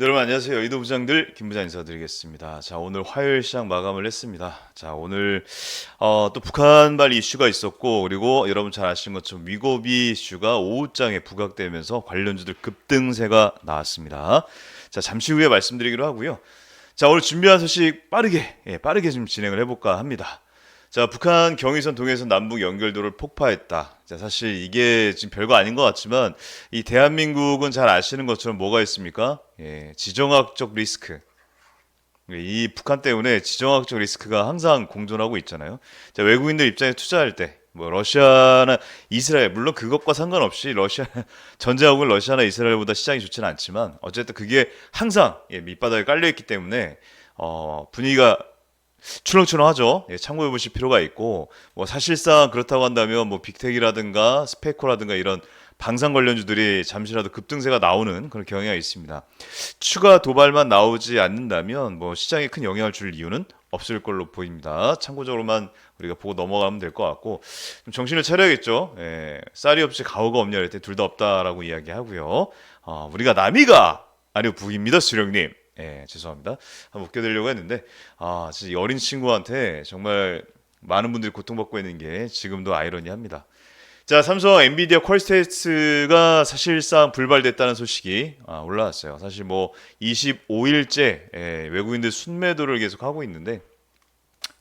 네, 여러분 안녕하세요. 이도 부장들 김 부장 인사드리겠습니다. 자 오늘 화요일 시장 마감을 했습니다. 자 오늘 어, 또 북한발 이슈가 있었고 그리고 여러분 잘 아시는 것처럼 위고비 이슈가 오후장에 부각되면서 관련주들 급등세가 나왔습니다. 자 잠시 후에 말씀드리기로 하고요. 자 오늘 준비한 소식 빠르게 예, 빠르게 좀 진행을 해볼까 합니다. 자, 북한 경의선 동해선 남북 연결도를 폭파했다. 자, 사실 이게 지금 별거 아닌 것 같지만 이 대한민국은 잘 아시는 것처럼 뭐가 있습니까? 예, 지정학적 리스크. 이 북한 때문에 지정학적 리스크가 항상 공존하고 있잖아요. 자, 외국인들 입장에 투자할 때, 뭐 러시아나 이스라엘 물론 그것과 상관없이 러시아 전제하고는 러시아나 이스라엘보다 시장이 좋지는 않지만 어쨌든 그게 항상 예, 밑바닥에 깔려 있기 때문에 어, 분위기가 출렁출렁하죠. 예, 참고해 보실 필요가 있고 뭐 사실상 그렇다고 한다면 뭐 빅텍이라든가 스페코라든가 이런 방산 관련주들이 잠시라도 급등세가 나오는 그런 경향이 있습니다. 추가 도발만 나오지 않는다면 뭐 시장에 큰 영향을 줄 이유는 없을 걸로 보입니다. 참고적으로만 우리가 보고 넘어가면 될 것 같고 좀 정신을 차려야겠죠. 예, 쌀이 없이 가오가 없냐 때둘다 없다라고 이야기하고요. 어, 우리가 남이가 아니요 북입니다, 수령님. 예, 죄송합니다. 한번 웃겨드리려고 했는데, 아, 진짜 이 어린 친구한테 정말 많은 분들이 고통받고 있는 게 지금도 아이러니합니다. 자, 삼성 엔비디아 퀄스테이트가 사실상 불발됐다는 소식이 아, 올라왔어요. 사실 뭐 25일째 예, 외국인들 순매도를 계속 하고 있는데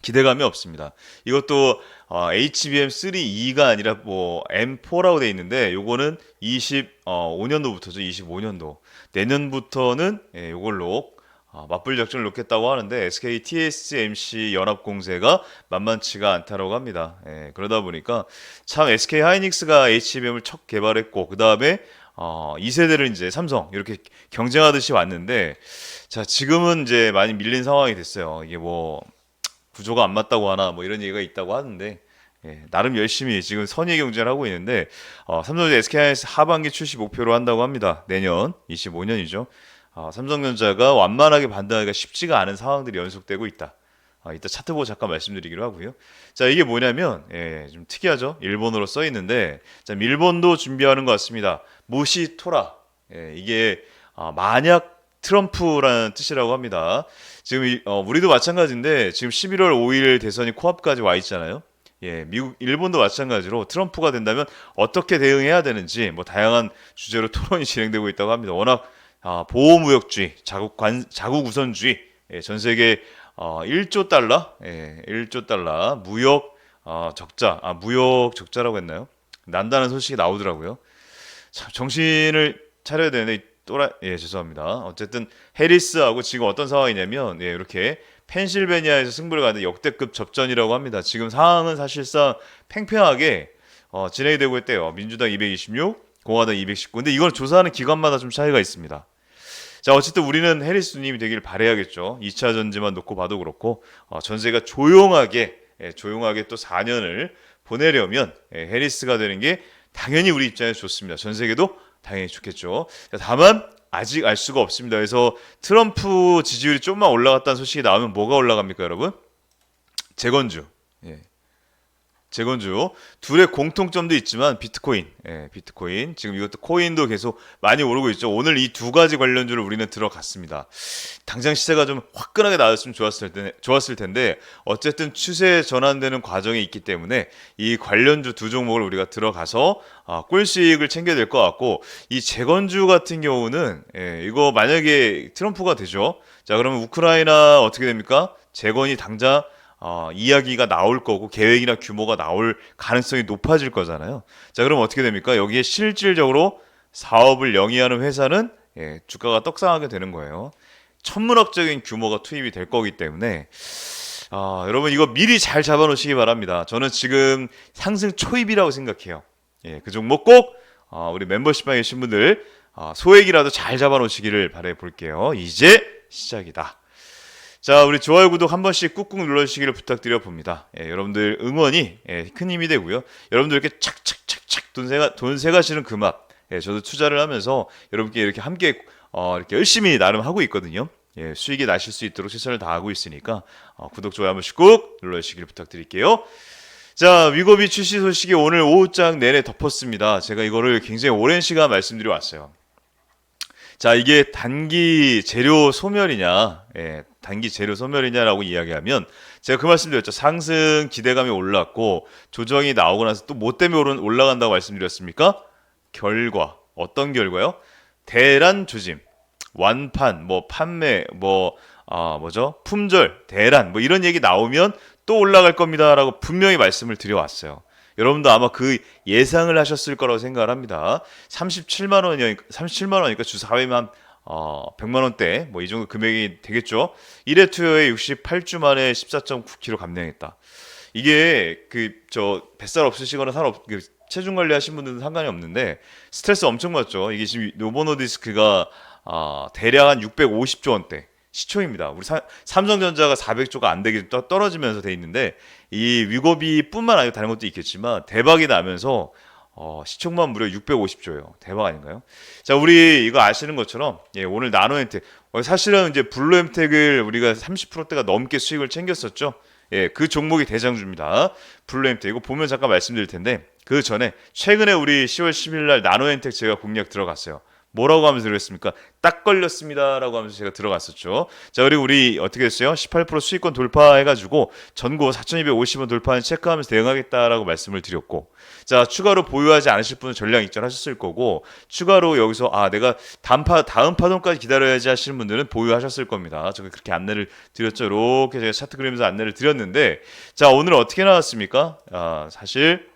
기대감이 없습니다. 이것도 어, HBM3E가 아니라 뭐 M4라고 돼 있는데 요거는 25년도부터죠. 25년도. 내년부터는 예, 요걸로 어, 맞불 작전을 놓겠다고 하는데 SK TSMC 연합 공세가 만만치가 않다라고 합니다. 예, 그러다 보니까 참 SK 하이닉스가 HBM을 첫 개발했고 그 다음에 어, 2세대를 이제 삼성 이렇게 경쟁하듯이 왔는데 자 지금은 이제 많이 밀린 상황이 됐어요. 이게 뭐 구조가 안 맞다고 하나 뭐 이런 얘기가 있다고 하는데 예, 나름 열심히 지금 선의 경쟁을 하고 있는데 어, 삼성전자 SK하이닉스 하반기 출시 목표로 한다고 합니다. 내년 25년이죠. 어, 삼성전자가 완만하게 반등하기가 쉽지가 않은 상황들이 연속되고 있다. 어, 이따 차트 보고 잠깐 말씀드리기로 하고요. 자 이게 뭐냐면 예, 좀 특이하죠. 일본어로 써 있는데 자 일본도 준비하는 것 같습니다. 무시토라 예, 이게 어, 만약 트럼프라는 뜻이라고 합니다. 지금 이, 어, 우리도 마찬가지인데 지금 11월 5일 대선이 코앞까지 와 있잖아요. 예, 미국, 일본도 마찬가지로 트럼프가 된다면 어떻게 대응해야 되는지 뭐 다양한 주제로 토론이 진행되고 있다고 합니다. 워낙 아, 보호무역주의, 자국 관, 자국 우선주의, 예, 전 세계 어, 1조 달러, 예, 1조 달러 무역 어, 적자, 아 무역 적자라고 했나요? 난다는 소식이 나오더라고요. 참 정신을 차려야 되는데 또라 예 죄송합니다. 어쨌든 해리스하고 지금 어떤 상황이냐면 예 이렇게 펜실베니아에서 승부를 가는 역대급 접전이라고 합니다. 지금 상황은 사실상 팽팽하게 어, 진행이 되고 있대요. 민주당 226, 공화당 219. 근데 이걸 조사하는 기관마다 좀 차이가 있습니다. 자 어쨌든 우리는 해리스님이 되길 바래야겠죠. 2차 전지만 놓고 봐도 그렇고 어, 전세가 조용하게 예, 조용하게 또 4년을 보내려면 예, 해리스가 되는 게 당연히 우리 입장에서 좋습니다. 전 세계도 당연히 좋겠죠. 자, 다만 아직 알 수가 없습니다. 그래서 트럼프 지지율이 좀만 올라갔다는 소식이 나오면 뭐가 올라갑니까, 여러분? 재건주. 예. 재건주 둘의 공통점도 있지만 비트코인, 예, 비트코인 지금 이것도 코인도 계속 많이 오르고 있죠. 오늘 이 두 가지 관련주를 우리는 들어갔습니다. 당장 시세가 좀 화끈하게 나왔으면 좋았을 텐데, 좋았을 텐데 어쨌든 추세 전환되는 과정이 있기 때문에 이 관련주 두 종목을 우리가 들어가서 아, 꿀수익을 챙겨야 될 것 같고 이 재건주 같은 경우는 예, 이거 만약에 트럼프가 되죠. 자 그러면 우크라이나 어떻게 됩니까? 재건이 당장 어, 이야기가 나올 거고 계획이나 규모가 나올 가능성이 높아질 거잖아요. 자, 그럼 어떻게 됩니까? 여기에 실질적으로 사업을 영위하는 회사는 예, 주가가 떡상하게 되는 거예요. 천문학적인 규모가 투입이 될 거기 때문에 아, 여러분 이거 미리 잘 잡아놓으시기 바랍니다. 저는 지금 상승 초입이라고 생각해요. 예, 그 종목 꼭 어, 우리 멤버십방에 계신 분들 어, 소액이라도 잘 잡아놓으시기를 바래 볼게요. 이제 시작이다. 자, 우리 좋아요, 구독 한 번씩 꾹꾹 눌러주시기를 부탁드려 봅니다. 예, 여러분들 응원이 예, 큰 힘이 되고요. 여러분들 이렇게 착착착착 돈세가 돈세가 시는 그 맛. 예, 저도 투자를 하면서 여러분께 이렇게 함께 어, 이렇게 열심히 나름 하고 있거든요. 예, 수익이 나실 수 있도록 최선을 다하고 있으니까 어, 구독 좋아요 한 번씩 꾹 눌러주시기를 부탁드릴게요. 자, 위고비 출시 소식이 오늘 오후장 내내 덮었습니다. 제가 이거를 굉장히 오랜 시간 말씀드려 왔어요. 자, 이게 단기 재료 소멸이냐, 예, 단기 재료 소멸이냐라고 이야기하면 제가 그 말씀드렸죠. 상승 기대감이 올랐고 조정이 나오고 나서 또 뭐 때문에 올라간다고 말씀드렸습니까? 결과 어떤 결과요? 대란 조짐, 완판, 뭐 판매, 뭐 아, 뭐죠? 품절, 대란 뭐 이런 얘기 나오면 또 올라갈 겁니다라고 분명히 말씀을 드려왔어요. 여러분도 아마 그 예상을 하셨을 거라고 생각을 합니다. 37만 원이니까 37만 원이니까 주 4회만 어, 100만 원대 뭐 이 정도 금액이 되겠죠. 1회 투여에 68주 만에 14.9kg 감량했다. 이게 그 저 뱃살 없으시거나 살 없, 그 체중 관리 하신 분들은 상관이 없는데 스트레스 엄청 받죠. 이게 지금 노보노디스크가 아, 대략 한 650조 원대 시총입니다. 우리 사- 삼성전자가 400조가 안 되게 떠- 떨어지면서 돼 있는데 이 위고비뿐만 아니라 다른 것도 있겠지만 대박이 나면서 어, 시총만 무려 650조예요. 대박 아닌가요? 자, 우리 이거 아시는 것처럼 예, 오늘 나노엔텍 어, 사실은 이제 블루엠텍을 우리가 30%대가 넘게 수익을 챙겼었죠. 예, 그 종목이 대장주입니다. 블루엠텍 이거 보면 잠깐 말씀드릴 텐데 그 전에 최근에 우리 10월 10일 날 나노엔텍 제가 공략 들어갔어요. 뭐라고 하면서 그랬습니까? 딱 걸렸습니다라고 하면서 제가 들어갔었죠. 자 그리고 우리 어떻게 했어요? 18% 수익권 돌파해가지고 전고 4,250원 돌파는 체크하면서 대응하겠다라고 말씀을 드렸고, 자 추가로 보유하지 않으실 분은 전량 익절하셨을 거고, 추가로 여기서 아 내가 단파 다음 파동까지 기다려야지 하시는 분들은 보유하셨을 겁니다. 제가 그렇게 안내를 드렸죠. 이렇게 제가 차트 그리면서 안내를 드렸는데, 자 오늘 어떻게 나왔습니까? 아 사실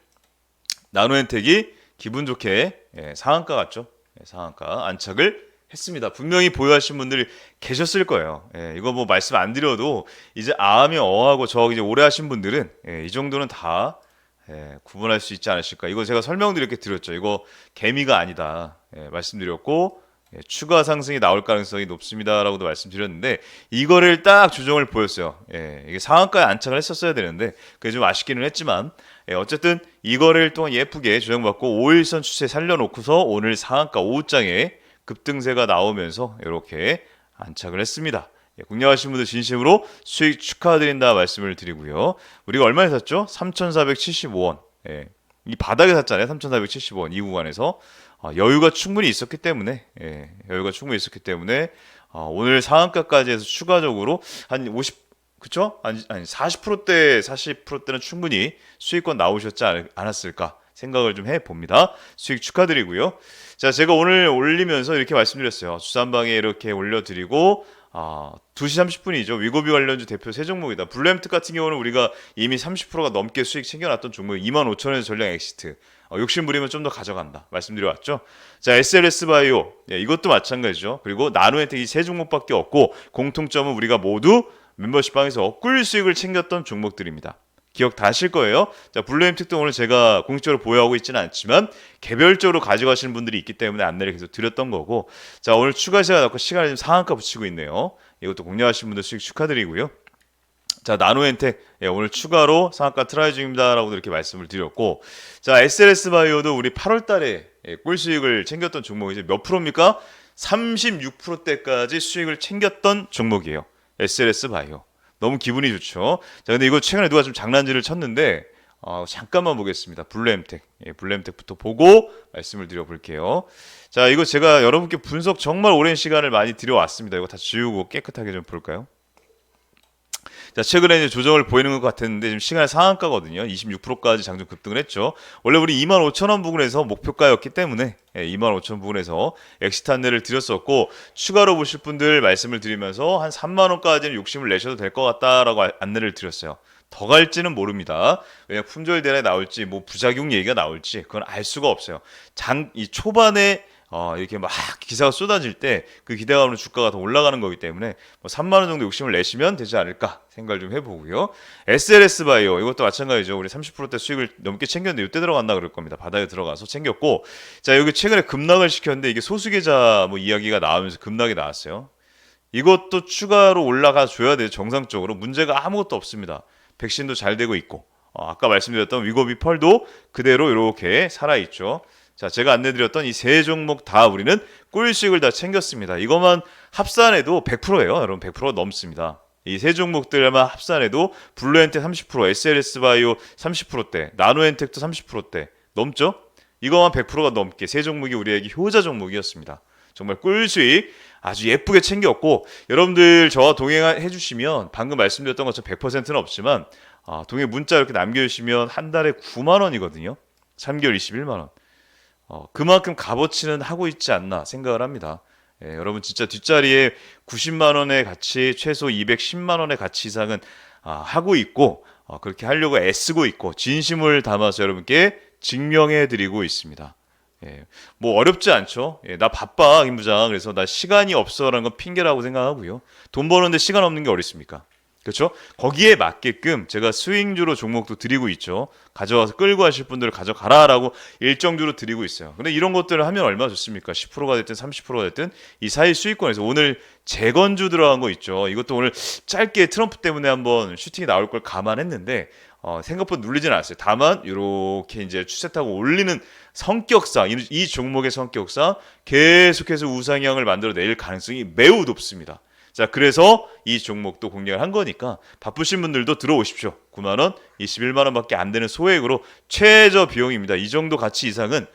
나노엔텍이 기분 좋게 예, 상한가 같죠? 예, 상한가 안착을 했습니다. 분명히 보유하신 분들이 계셨을 거예요. 예, 이거 뭐 말씀 안 드려도 이제 아함이 어하고 저 이제 오래 하신 분들은 예, 이 정도는 다 예, 구분할 수 있지 않으실까. 이거 제가 설명도 이렇게 드렸죠. 이거 개미가 아니다. 예, 말씀드렸고 예, 추가 상승이 나올 가능성이 높습니다라고도 말씀드렸는데 이거를 딱 조정을 보였어요. 예, 이게 상한가에 안착을 했었어야 되는데 그게 좀 아쉽기는 했지만 예, 어쨌든 이거를 또 예쁘게 조정받고 5일선 추세 살려놓고서 오늘 상한가 5장에 급등세가 나오면서 이렇게 안착을 했습니다. 예, 국내하신 분들 진심으로 수익 축하드린다 말씀을 드리고요. 우리가 얼마에 샀죠? 3,475원. 예, 이 바닥에 샀잖아요. 3,475원 이 구간에서 어, 여유가 충분히 있었기 때문에 예, 여유가 충분히 있었기 때문에 어, 오늘 상한가까지 해서 추가적으로 한 50, 그쵸? 아니, 아니 40%대, 40%대는 충분히 수익권 나오셨지 않, 않았을까 생각을 좀 해봅니다. 수익 축하드리고요. 자, 제가 오늘 올리면서 이렇게 말씀드렸어요. 주산방에 이렇게 올려드리고, 아, 2시 30분이죠. 위고비 관련주 대표 세 종목이다. 블루엠트 같은 경우는 우리가 이미 30%가 넘게 수익 챙겨놨던 종목 2만 5천원에서 전량 엑시트. 어, 욕심 부리면 좀 더 가져간다. 말씀드려왔죠. 자, SLS 바이오. 예, 이것도 마찬가지죠. 그리고 나노엔텍 이세 종목밖에 없고, 공통점은 우리가 모두 멤버십 방에서 꿀 수익을 챙겼던 종목들입니다. 기억 다 하실 거예요. 자, 블루엠 특도 오늘 제가 공식적으로 보유하고 있지는 않지만 개별적으로 가져가시는 분들이 있기 때문에 안내를 계속 드렸던 거고. 자, 오늘 추가 시간 넣고 시간을 좀 상한가 붙이고 있네요. 이것도 공략하신 분들 수익 축하드리고요. 자, 나노엔텍 예, 오늘 추가로 상한가 트라이 중입니다라고 이렇게 말씀을 드렸고, 자, SLS 바이오도 우리 8월 달에 예, 꿀 수익을 챙겼던 종목이죠. 몇 프로입니까? 36%대까지 수익을 챙겼던 종목이에요. SLS 바이오. 너무 기분이 좋죠. 자, 근데 이거 최근에 누가 좀 장난질을 쳤는데, 어, 잠깐만 보겠습니다. 블루엠텍. 예, 블루엠텍부터 보고 말씀을 드려볼게요. 자, 이거 제가 여러분께 분석 정말 오랜 시간을 많이 드려왔습니다. 이거 다 지우고 깨끗하게 좀 볼까요? 자, 최근에 이제 조정을 보이는 것 같았는데 지금 시간의 상한가거든요. 26%까지 장중 급등을 했죠. 원래 우리 2만 5천 원 부근에서 목표가였기 때문에 예, 2만 5천 원 부근에서 엑시트 안내를 드렸었고 추가로 보실 분들 말씀을 드리면서 한 3만 원까지는 욕심을 내셔도 될 것 같다라고 아- 안내를 드렸어요. 더 갈지는 모릅니다. 왜냐 품절 대란이 나올지 뭐 부작용 얘기가 나올지 그건 알 수가 없어요. 장 이 초반에 어, 이렇게 막 기사가 쏟아질 때 그 기대감으로 주가가 더 올라가는 거기 때문에 뭐 3만 원 정도 욕심을 내시면 되지 않을까 생각을 좀 해보고요. SLS 바이오 이것도 마찬가지죠. 우리 30%대 수익을 넘게 챙겼는데 이때 들어간다 그럴 겁니다. 바닥에 들어가서 챙겼고 자 여기 최근에 급락을 시켰는데 이게 소수계좌 뭐 이야기가 나오면서 급락이 나왔어요. 이것도 추가로 올라가 줘야 돼요. 정상적으로 문제가 아무것도 없습니다. 백신도 잘 되고 있고 어, 아까 말씀드렸던 위고비 펄도 그대로 이렇게 살아 있죠. 자, 제가 안내드렸던 이 세 종목 다 우리는 꿀식을 다 챙겼습니다. 이것만 합산해도 100%예요. 여러분 100% 넘습니다. 이 세 종목들만 합산해도 블루엔텍 30%, SLS 바이오 30%대, 나노엔텍도 30%대 넘죠? 이거만 100%가 넘게 세 종목이 우리에게 효자 종목이었습니다. 정말 꿀수익 아주 예쁘게 챙겼고 여러분들 저와 동행해 주시면 방금 말씀드렸던 것처럼 100%는 없지만 아, 동행 문자 이렇게 남겨주시면 한 달에 9만 원이거든요. 3개월 21만 원. 어, 그만큼 값어치는 하고 있지 않나 생각을 합니다. 예, 여러분 진짜 뒷자리에 90만 원의 가치, 최소 210만 원의 가치 이상은 아, 하고 있고 어, 그렇게 하려고 애쓰고 있고 진심을 담아서 여러분께 증명해 드리고 있습니다. 예, 뭐 어렵지 않죠. 예, 나 바빠 김 부장. 그래서 나 시간이 없어라는 건 핑계라고 생각하고요. 돈 버는데 시간 없는 게 어딨습니까? 그렇죠? 거기에 맞게끔 제가 스윙주로 종목도 드리고 있죠. 가져와서 끌고 하실 분들을 가져가라라고 일정주로 드리고 있어요. 근데 이런 것들을 하면 얼마나 좋습니까? 10%가 됐든 30%가 됐든 이 사이 수익권에서 오늘 재건주 들어간 거 있죠. 이것도 오늘 짧게 트럼프 때문에 한번 슈팅이 나올 걸 감안했는데 어, 생각보다 눌리진 않았어요. 다만 이렇게 이제 추세 타고 올리는 성격상 이, 이 종목의 성격상 계속해서 우상향을 만들어낼 가능성이 매우 높습니다. 자, 그래서 이 종목도 공략을 한 거니까 바쁘신 분들도 들어오십시오. 9만 원, 21만 원밖에 안 되는 소액으로 최저 비용입니다. 이 정도 가치 이상은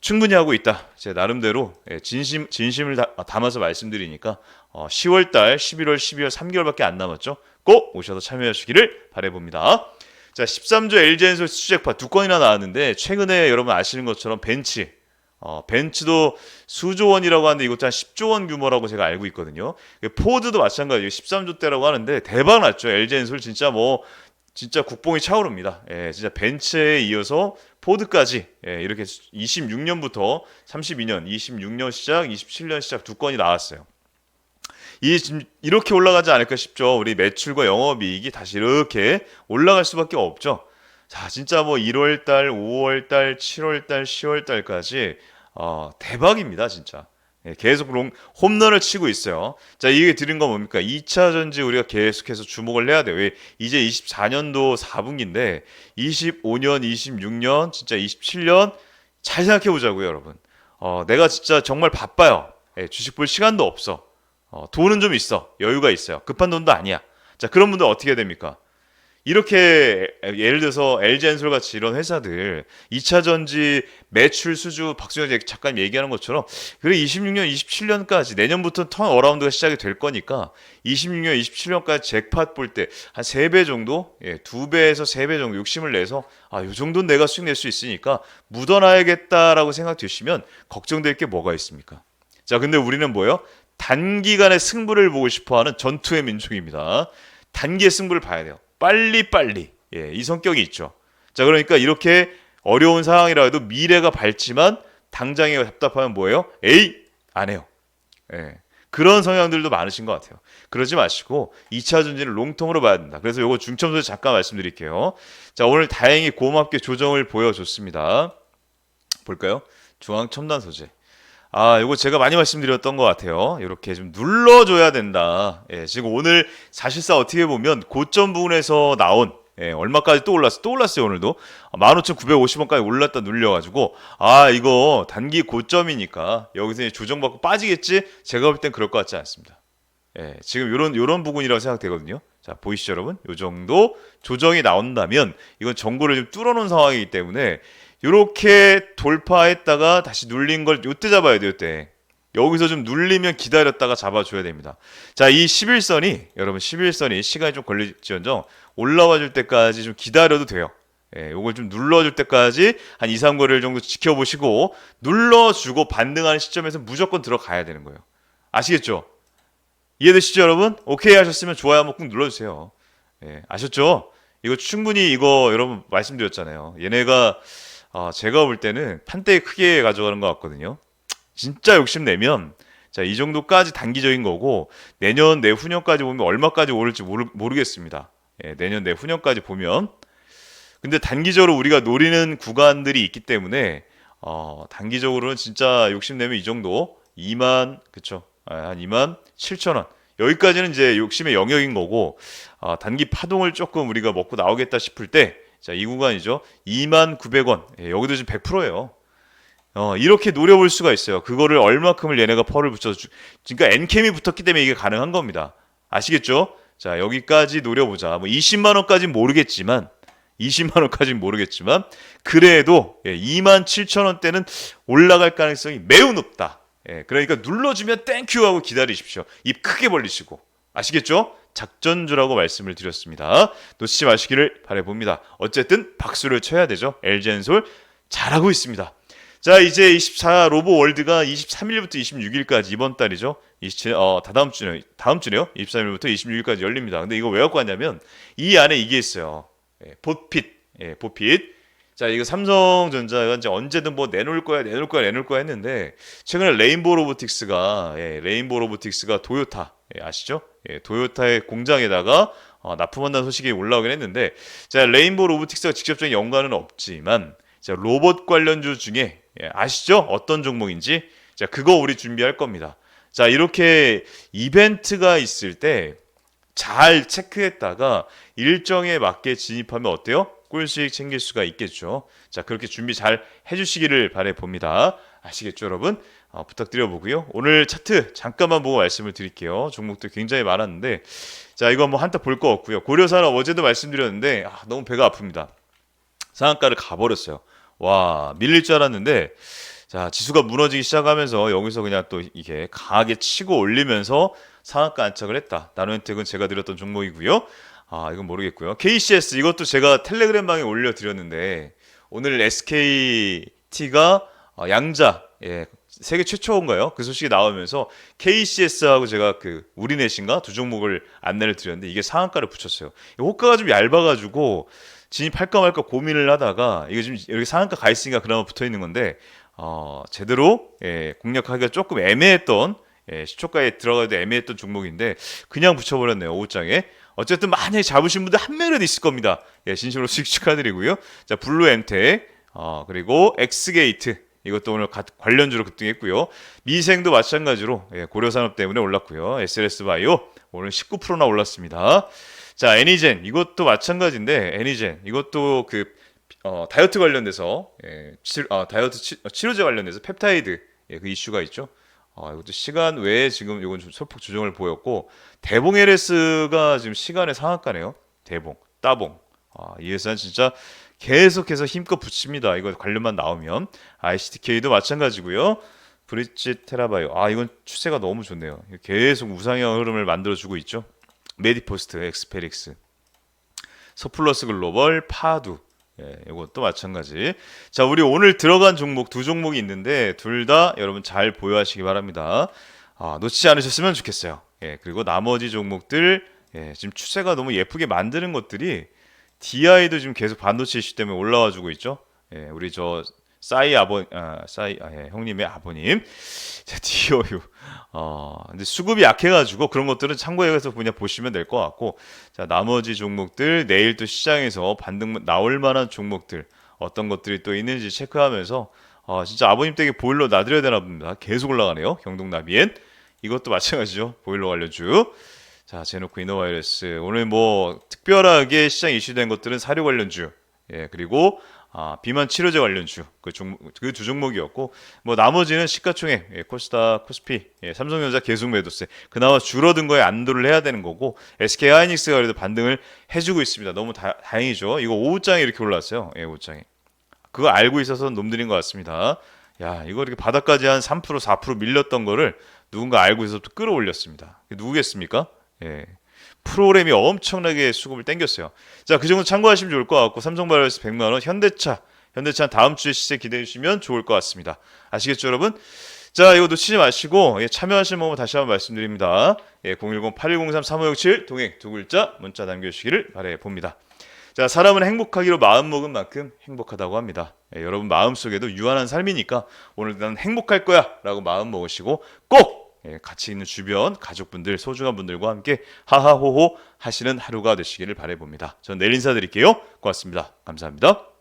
충분히 하고 있다. 제 나름대로 예, 진심 진심을 다- 담아서 말씀드리니까 어, 10월 달, 11월, 12월 3개월밖에 안 남았죠. 꼭 오셔서 참여하시기를 바라봅니다. 자, 13조 LG엔솔 수주잭파 두 건이나 나왔는데 최근에 여러분 아시는 것처럼 벤치 어, 벤츠도 수조 원이라고 하는데 이것도 한 10조 원 규모라고 제가 알고 있거든요. 포드도 마찬가지예요. 13조 대라고 하는데 대박 났죠. LG엔솔 진짜 뭐 진짜 국뽕이 차오릅니다. 예, 진짜 벤츠에 이어서 포드까지 예, 이렇게 26년부터 32년, 26년 시작, 27년 시작 두 건이 나왔어요. 이 이렇게 올라가지 않을까 싶죠. 우리 매출과 영업이익이 다시 이렇게 올라갈 수밖에 없죠. 자, 진짜 뭐 1월 달, 5월 달, 7월 달, 10월 달까지 어, 대박입니다, 진짜. 예, 계속 롱, 홈런을 치고 있어요. 자, 이게 드린 건 뭡니까? 2차 전지 우리가 계속해서 주목을 해야 돼요. 왜? 이제 24년도 4분기인데 25년, 26년, 진짜 27년 잘 생각해 보자고요, 여러분. 어, 내가 진짜 정말 바빠요. 예, 주식 볼 시간도 없어. 어, 돈은 좀 있어. 여유가 있어요. 급한 돈도 아니야. 자, 그런 분들 어떻게 해야 됩니까? 이렇게 예를 들어서 LG엔솔 같이 이런 회사들 2차 전지 매출 수주 박수현 잠깐 얘기하는 것처럼 그래 26년, 27년까지 내년부터 턴 어라운드가 시작이 될 거니까 26년, 27년까지 잭팟 볼 때 한 3배 정도, 예, 2배에서 3배 정도 욕심을 내서 아, 요 정도는 내가 수익 낼 수 있으니까 묻어놔야겠다라고 생각 드시면 걱정될 게 뭐가 있습니까? 자, 근데 우리는 뭐예요? 단기간의 승부를 보고 싶어 하는 전투의 민족입니다. 단기의 승부를 봐야 돼요. 빨리빨리. 예, 이 성격이 있죠. 자, 그러니까 이렇게 어려운 상황이라 해도 미래가 밝지만 당장에 답답하면 뭐예요? 에이! 안 해요. 예. 그런 성향들도 많으신 것 같아요. 그러지 마시고 2차 전지를 롱통으로 봐야 된다. 그래서 요거 중점적으로 잠깐 말씀드릴게요. 자, 오늘 다행히 고맙게 조정을 보여줬습니다. 볼까요? 중앙 첨단 소재. 아, 이거 제가 많이 말씀드렸던 것 같아요. 이렇게 좀 눌러줘야 된다. 예, 지금 오늘 사실상 어떻게 보면 고점 부분에서 나온 예, 얼마까지 또 올랐어? 또 올랐어요, 오늘도. 15,950원까지 올랐다 눌려가지고, 아, 이거 단기 고점이니까 여기서 이제 조정받고 빠지겠지? 제가 볼 땐 그럴 것 같지 않습니다. 예, 지금 요런, 요런 부분이라고 생각되거든요. 자, 보이시죠, 여러분? 요 정도 조정이 나온다면, 이건 정보를 좀 뚫어놓은 상황이기 때문에, 요렇게 돌파했다가 다시 눌린 걸 요때 잡아야 돼요, 요때. 여기서 좀 눌리면 기다렸다가 잡아줘야 됩니다. 자, 이 11선이, 여러분 11선이 시간이 좀 걸릴지언정 올라와 줄 때까지 좀 기다려도 돼요. 예, 요걸 좀 눌러줄 때까지 한 2, 3거리를 정도 지켜보시고 눌러주고 반등하는 시점에서 무조건 들어가야 되는 거예요. 아시겠죠? 이해되시죠, 여러분? 오케이 하셨으면 좋아요 한번 꾹 눌러주세요. 예, 아셨죠? 이거 충분히 이거 여러분 말씀드렸잖아요. 얘네가 아, 제가 볼 때는 판대 크게 가져가는 것 같거든요. 진짜 욕심내면 자, 이 정도까지 단기적인 거고 내년 내후년까지 보면 얼마까지 오를지 모르, 모르겠습니다. 예, 내년 내후년까지 보면 근데 단기적으로 우리가 노리는 구간들이 있기 때문에 어, 단기적으로는 진짜 욕심내면 이 정도 2만 그쵸 아, 한 2만 7천 원 여기까지는 이제 욕심의 영역인 거고 아, 단기 파동을 조금 우리가 먹고 나오겠다 싶을 때 자, 이 구간이죠. 2만 900원. 예, 여기도 지금 100%예요. 어, 이렇게 노려볼 수가 있어요. 그거를 얼마큼을 얘네가 펄을 붙여서 주... 그러니까 엔캠이 붙었기 때문에 이게 가능한 겁니다. 아시겠죠? 자, 여기까지 노려보자. 뭐 20만 원까지는 모르겠지만 20만 원까지는 모르겠지만 그래도 예, 2만 7천 원대는 올라갈 가능성이 매우 높다. 예, 그러니까 눌러주면 땡큐 하고 기다리십시오. 입 크게 벌리시고 아시겠죠? 작전주라고 말씀을 드렸습니다. 놓치지 마시기를 바라봅니다. 어쨌든 박수를 쳐야 되죠. LG엔솔 잘하고 있습니다. 자 이제 24 로보 월드가 23일부터 26일까지 이번 달이죠. 27, 어, 다다음 주네 다음 주네요. 23일부터 26일까지 열립니다. 근데 이거 왜 갖고 왔냐면 이 안에 이게 있어요. 예, 보핏, 예, 보핏. 자 이거 삼성전자가 이제 언제든 뭐 내놓을 거야, 내놓을 거야, 내놓을 거야 했는데 최근에 레인보우 로보틱스가 예, 레인보우 로보틱스가 도요타 예, 아시죠? 예, 도요타의 공장에다가 어, 납품한다는 소식이 올라오긴 했는데 자 레인보우 로보틱스가 직접적인 연관은 없지만 자 로봇 관련주 중에 예, 아시죠? 어떤 종목인지 자 그거 우리 준비할 겁니다. 자 이렇게 이벤트가 있을 때 잘 체크했다가 일정에 맞게 진입하면 어때요? 꿀수익 챙길 수가 있겠죠. 자 그렇게 준비 잘 해주시기를 바래 봅니다. 아시겠죠, 여러분? 어, 부탁드려 보고요. 오늘 차트 잠깐만 보고 말씀을 드릴게요. 종목들 굉장히 많았는데 자 이거 뭐 한타 볼 거 없고요. 고려산업 어제도 말씀드렸는데 아, 너무 배가 아픕니다. 상한가를 가버렸어요. 와 밀릴 줄 알았는데 자 지수가 무너지기 시작하면서 여기서 그냥 또 이게 강하게 치고 올리면서 상한가 안착을 했다. 나노엔텍은 제가 드렸던 종목이고요. 아 이건 모르겠고요. KCS 이것도 제가 텔레그램 방에 올려 드렸는데 오늘 SKT가 어, 양자 예, 세계 최초인가요? 그 소식이 나오면서 KCS하고 제가 그 우리넷인가 두 종목을 안내를 드렸는데 이게 상한가를 붙였어요. 이 호가가 좀 얇아가지고 진입할까 말까 고민을 하다가 이거 지금 여기 상한가 가 있으니까 그나마 붙어 있는 건데 어, 제대로 예, 공략하기가 조금 애매했던 예, 시초가에 들어가도 애매했던 종목인데 그냥 붙여버렸네요 오후장에 어쨌든 만약에 잡으신 분들 한 명이라도 있을 겁니다. 예, 진심으로 축하드리고요. 자 블루 엠텍 어, 그리고 엑스게이트 이것도 오늘 가- 관련주로 급등했고요. 미생도 마찬가지로 예, 고려산업 때문에 올랐고요. SLS 바이오 오늘 19%나 올랐습니다. 자 애니젠 이것도 마찬가지인데 애니젠 이것도 그 어, 다이어트 관련돼서 예, 치, 아, 다이어트 치, 어, 치료제 관련돼서 펩타이드 예, 그 이슈가 있죠. 어, 이것도 시간 외에 지금 이건 좀 소폭 조정을 보였고 대봉 LS가 지금 시간의 상한가네요. 대봉, 따봉. 아, 이 회사는 진짜 계속해서 힘껏 붙입니다. 이거 관련만 나오면 ICTK도 마찬가지고요. 브릿지 테라바이오. 아 이건 추세가 너무 좋네요. 계속 우상향 흐름을 만들어주고 있죠. 메디포스트, 엑스페릭스, 서플러스 글로벌, 파두. 예, 이것도 마찬가지. 자, 우리 오늘 들어간 종목 두 종목이 있는데 둘 다 여러분 잘 보유하시기 바랍니다. 아, 놓치지 않으셨으면 좋겠어요. 예, 그리고 나머지 종목들 예, 지금 추세가 너무 예쁘게 만드는 것들이 DI도 지금 계속 반도체 이슈 때문에 올라와 주고 있죠. 예, 우리 저 싸이 아버 아, 싸이 아, 예, 형님의 아버님 자, DOU 어, 근데 수급이 약해가지고 그런 것들은 참고해서 그냥 보시면 될 것 같고, 자, 나머지 종목들, 내일 또 시장에서 반등 나올 만한 종목들, 어떤 것들이 또 있는지 체크하면서, 어, 진짜 아버님 댁에 보일러 놔드려야 되나 봅니다. 계속 올라가네요. 경동나비엔. 이것도 마찬가지죠. 보일러 관련주. 자, 제노코 이노바이러스. 오늘 뭐, 특별하게 시장 이슈된 것들은 사료 관련주. 예, 그리고 아, 비만 치료제 관련주 그 종목 그두 종목이었고 뭐 나머지는 시가총액 예, 코스다 코스피 예, 삼성전자 계속 매도세. 그나마 줄어든 거에 안도를 해야 되는 거고 SK 하이닉스가 그래도 반등을 해주고 있습니다. 너무 다, 다행이죠. 이거 오후장에 이렇게 올랐어요. 예, 오후장에. 그거 알고 있어서 놈들인 것 같습니다. 야 이거 이렇게 바닥까지 한 3% 4% 밀렸던 거를 누군가 알고 있어서 또 끌어올렸습니다. 누구겠습니까? 예. 프로그램이 엄청나게 수급을 땡겼어요. 자, 그 정도 참고하시면 좋을 것 같고 삼성바이오스 100만 원, 현대차, 현대차 다음 주에 시세 기대해 주시면 좋을 것 같습니다. 아시겠죠, 여러분? 자, 이거 놓치지 마시고 예, 참여하실 방법 다시 한번 말씀드립니다. 예, 010-8103-3567 동행 두 글자 문자 남겨주시기를 바래 봅니다. 자, 사람은 행복하기로 마음먹은 만큼 행복하다고 합니다. 예, 여러분 마음속에도 유한한 삶이니까 오늘 난 행복할 거야 라고 마음 먹으시고 꼭 예, 같이 있는 주변 가족분들 소중한 분들과 함께 하하호호 하시는 하루가 되시기를 바라봅니다. 저는 내일 인사드릴게요. 고맙습니다. 감사합니다.